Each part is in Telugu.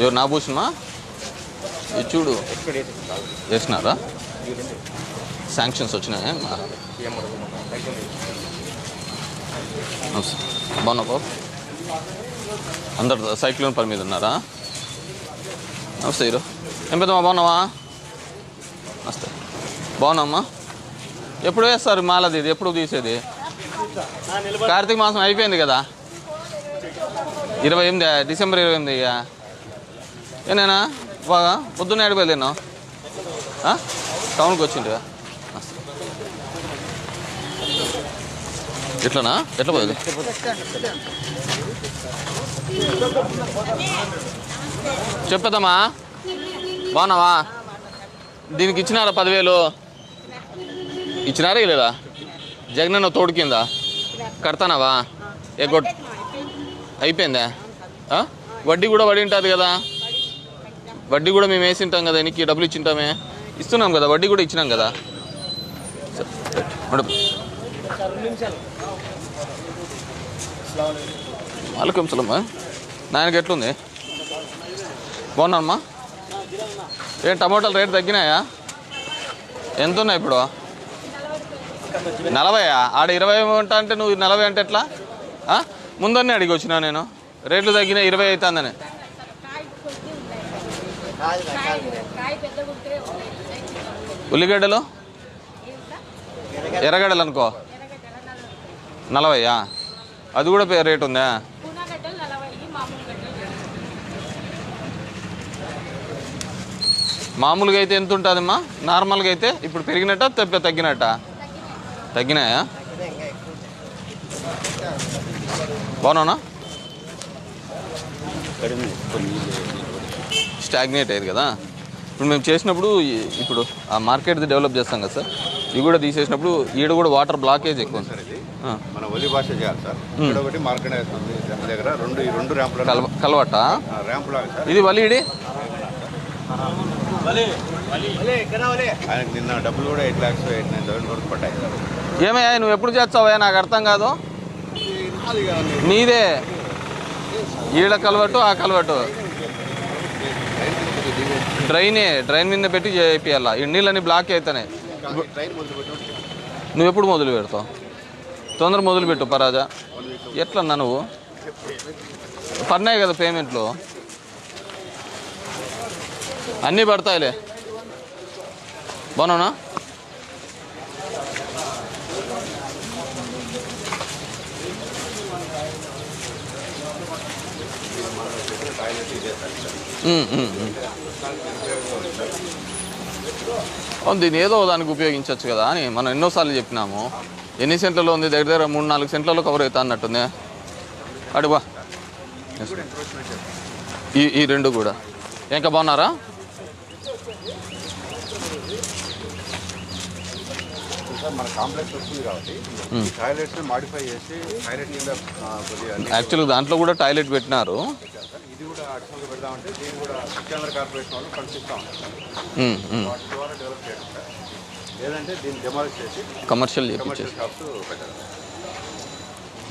ఎవరు నా భూషణమా? ఇది చూడు. వేసినారా? శాంక్షన్స్ వచ్చినాయా? బాగున్నా బాబు? అందరు సైక్లోన్ పని మీద ఉన్నారా? నమస్తే హీరో. ఏం పెద్దమ్మా బాగున్నావా? నమస్తే. బాగున్నామ్మా ఎప్పుడు వేస్తారు మాలది ఇది? ఎప్పుడు తీసేది? కార్తీక మాసం అయిపోయింది కదా? ఇరవై ఎనిమిది డిసెంబర్ ఇరవై ఎనిమిది ఇక. ఏనేనా? బాగా? పొద్దున్నే ఏడు తిన్నావు? టౌన్కి వచ్చిండు ఎట్లనా? ఎట్లా పోయేది? చెప్పేద్దామా? బాగున్నావా? దీనికి ఇచ్చినారా పదివేలు? ఇచ్చినారా లేదా జగనన్న తోడు కింద కడతానావా? ఎగ్గొట్ అయిపోయిందా? వడ్డీ కూడా పడి ఉంటుంది కదా? వడ్డీ కూడా మేము వేసి ఉంటాం కదా నీకు డబ్బులు ఇచ్చింటామే ఇస్తున్నాం కదా వడ్డీ కూడా ఇచ్చినాం కదా. మేడం వాళ్ళకేం సలమ్మా నాయనకి ఎట్లుంది? బాగున్నామ్మా ఏం టమాటాలు రేటు తగ్గినాయా? ఎంత ఉన్నాయి ఇప్పుడు? నలభైయా? ఆడ ఇరవై ఉంటా అంటే నువ్వు నలభై అంటే ఎట్లా? ఆ? ముందన్నే అడిగి వచ్చినా నేను. రేట్లు తగ్గినా ఇరవై అవుతుందని. ఉల్లిగడ్డలు? ఎర్రగడ్డలు. అనుకో. నలభైయా అది కూడా పే- రేట్ ఉందా? మామూలుగా అయితే ఎంత ఉంటుందమ్మా? నార్మల్గా అయితే ఇప్పుడు పెరిగినట్ట తప్ప తగ్గినట్ట? తగ్గినాయా? బాగున్నానా కొన్ని స్టాగ్నేట్ అయ్యేది కదా? ఇప్పుడు మేము చేసినప్పుడు ఇప్పుడు ఆ మార్కెట్ డెవలప్ చేస్తాం కదా సార్? ఇవి కూడా తీసేసినప్పుడు ఈడ కూడా వాటర్ బ్లాకేజ్ ఎక్కువ ఉంది. సార్ ఇది మన ఒలి భాష చేయాలి సార్. ఇక్కడ ఒకటి మార్కెట్ దాని దగ్గర. రెండు ఈ రెండు ర్యాంపులు కలవ కలవట ర్యాంపు లాగా సార్. ఇది వలీడి ఆయనకు నిన్న డబ్బులు కూడా eight lakhs eight nine thousand వరకు పడ్డాయి ఏమయ్యా నువ్వు ఎప్పుడు చేస్తావా నాకు అర్థం కాదు. నీదే ఈడ కలవటు ఆ కలవటు డ్రైనే డ్రైన్ మీద పెట్టి చేపియాల? ఈ నీళ్ళని బ్లాక్ అవుతానే నువ్వు ఎప్పుడు మొదలు పెడతావు? తొందర మొదలు పెట్టు పరాజా. ఎట్లన్నా నువ్వు? పడినాయి కదా పేమెంట్లు. అన్నీ పడతాయిలే. బాగున్నా దీన్ని ఏదో దానికి ఉపయోగించవచ్చు కదా అని మనం ఎన్నోసార్లు చెప్పినాము. ఎన్ని సెంట్లలో ఉంది? దగ్గర దగ్గర మూడు నాలుగు సెంట్లలో కవర్ అవుతా అన్నట్టుంది. అడు బా. ఈ ఈ రెండు కూడా. ఇంకా బాగున్నారా? యాక్చువల్గా దాంట్లో కూడా టాయిలెట్ పెట్టినారు. ఇది కూడా అడిషనల్గా పెడదామంటే దీన్ని కూడా సత్యాంధ్ర కార్పొరేషన్ వాళ్ళు కనిపిస్తూ ఉంటారు. వాటి ద్వారా డెవలప్ చేయడం లేదంటే దీన్ని డెమాలిష్ చేసి కమర్షియల్ కమర్షియల్ షాప్స్ పెట్టారు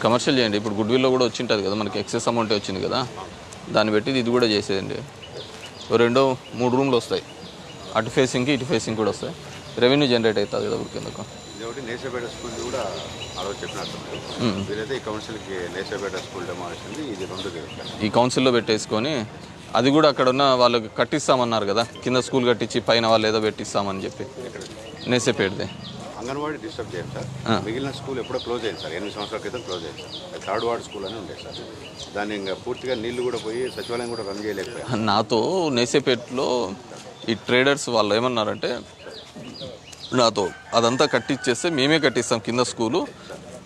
కమర్షియల్ చేయండి. ఇప్పుడు గుడ్ విల్లో కూడా వచ్చింటుంది కదా మనకి ఎక్సెస్ అమౌంట్ వచ్చింది కదా. దాన్ని పెట్టి ఇది కూడా చేసేయండి. ఓ రెండో మూడు రూమ్లు వస్తాయి. అటు ఫేసింగ్కి ఇటు ఫేసింగ్ కూడా వస్తాయి. రెవెన్యూ జనరేట్ అవుతుంది కదా ఊరికి ఒకటి నేసేపేట స్కూల్ కూడా ఆ రోజు చెప్పినట్టు వీరైతే ఈ కౌన్సిల్కి నేసేపేట స్కూల్ డెమాలిష్ ఉంది ఇది రెండు ఈ కౌన్సిల్లో పెట్టేసుకొని అది కూడా అక్కడ ఉన్న వాళ్ళకి కట్టిస్తామన్నారు కదా. కింద స్కూల్ కట్టించి పైన వాళ్ళు ఏదో పెట్టిస్తామని చెప్పి. నేసేపేటది అంగన్వాడీ డిస్టర్బ్ చేయం సార్. మిగిలిన స్కూల్ ఎప్పుడో క్లోజ్ అయింది సార్. ఎనిమిది సంవత్సరాల క్రితం క్లోజ్ అయింది సార్. థర్డ్ వార్డ్ స్కూల్ అని ఉండేది సార్. దాన్ని ఇంకా పూర్తిగా నీళ్ళు కూడా పోయి సచివాలయం కూడా రన్ చేయలేకపోయాం. నాతో నేసేపేటలో ఈ ట్రేడర్స్ వాళ్ళు ఏమన్నారంటే నాతో అదంతా కట్టించేస్తే మేమే కట్టిస్తాం కింద స్కూలు.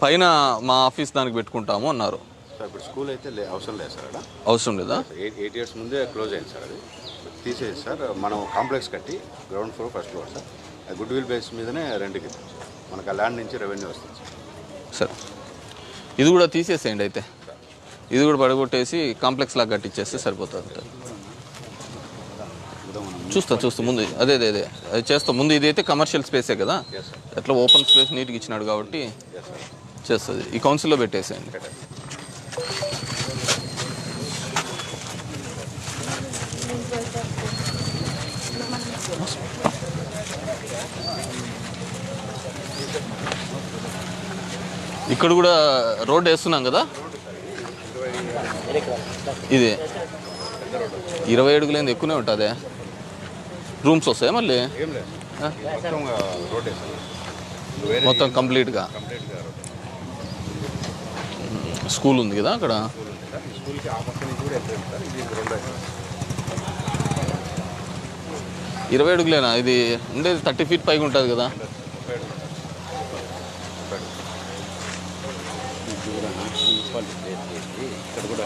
పైన మా ఆఫీస్ దానికి పెట్టుకుంటాము అన్నారు. సార్ ఇప్పుడు స్కూల్ అయితే అవసరం లేదు సార్ అవసరం లేదా? ఎయిట్ ఎయిట్ ఇయర్స్ ముందే క్లోజ్ అయింది సార్ అది. తీసేసి సార్. మనం కాంప్లెక్స్ కట్టి ground floor first floor sir. Goodwill base మీదనే రెంట్కి మనకు ఆ ల్యాండ్ నుంచి రెవెన్యూ వస్తుంది సార్. సరే. ఇది కూడా తీసేసేయండి అయితే. ఇది కూడా పడగొట్టేసి కాంప్లెక్స్ లాగా కట్టించేస్తే సరిపోతుంది చూస్తా చూస్తా ముందు అదే అదే అదే. అది చేస్తా. ముందు ఇది అయితే కమర్షియల్ స్పేసే కదా? ఎట్లా ఓపెన్ స్పేస్ నీట్గా ఇచ్చినాడు కాబట్టి చేస్తుంది. ఈ కౌన్సిల్లో పెట్టేసేయండి. ఇక్కడ కూడా రోడ్ వేస్తున్నాం కదా? ఇది. ఇరవై అడుగులేంది ఎక్కువనే ఉంటుంది. రూమ్స్ వస్తాయి మళ్ళీ? మొత్తం కంప్లీట్గా స్కూల్ ఉంది కదా అక్కడ ఇరవై అడుగులేనా ఇది ఉండేది థర్టీ ఫీట్ పైకి ఉంటుంది కదా ఇక్కడ కూడా